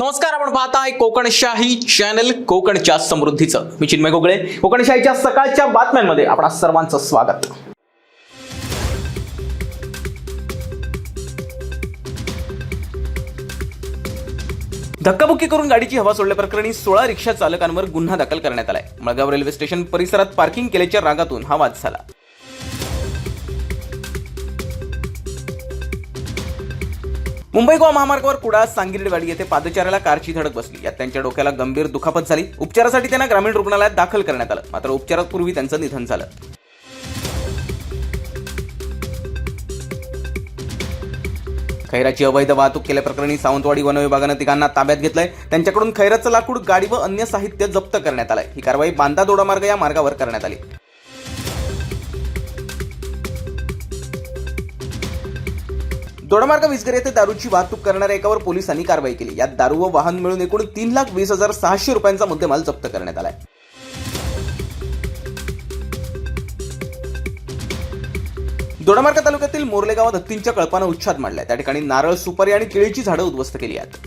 नमस्कार आपण पाहताय कोकणशाही चॅनल कोकणच्या समृद्धीचं. मी चिन्मय गोगळे. कोकणशाहीच्या सकाळच्या बातम्यांमध्ये आपणा सर्वांचं स्वागत. धक्काबुक्की करून गाडीची हवा सोडल्याप्रकरणी सोळा रिक्षा चालकांवर गुन्हा दाखल करण्यात आलाय. मळगाव रेल्वे स्टेशन परिसरात पार्किंग केल्याच्या रागातून हा वाद झाला. मुंबई गोवा महामार्गावर कुडाळ सांगिर्डेवाडी येथे पादचाऱ्याला कारची धडक बसली. यात त्यांच्या डोक्याला गंभीर दुखापत झाली. उपचारासाठी त्यांना ग्रामीण रुग्णालयात दाखल करण्यात आलं. मात्र उपचारापूर्वी त्यांचं निधन झालं. खैराची अवैध वाहतूक केल्याप्रकरणी सावंतवाडी वन विभागानं तिघांना ताब्यात घेतलंय. त्यांच्याकडून खैराचं लाकूड गाडी व अन्य साहित्य जप्त करण्यात आलंय. ही कारवाई बांदा दोडामार्ग या मार्गावर करण्यात आली. दोडामार्ग विजगर येथे दारूची वाहतूक करणाऱ्या एकावर पोलिसांनी कारवाई केली. यात दारू व वाहन मिळून एकूण तीन लाख वीस हजार सहाशे रुपयांचा मुद्देमाल जप्त करण्यात आलाय. दोडामार्ग तालुक्यातील मोर्लेगावात हत्तींच्या कळपानं उच्छाद मांडलाय. त्या ठिकाणी नारळ सुपारी आणि केळीची झाडं उद्ध्वस्त केली आहेत.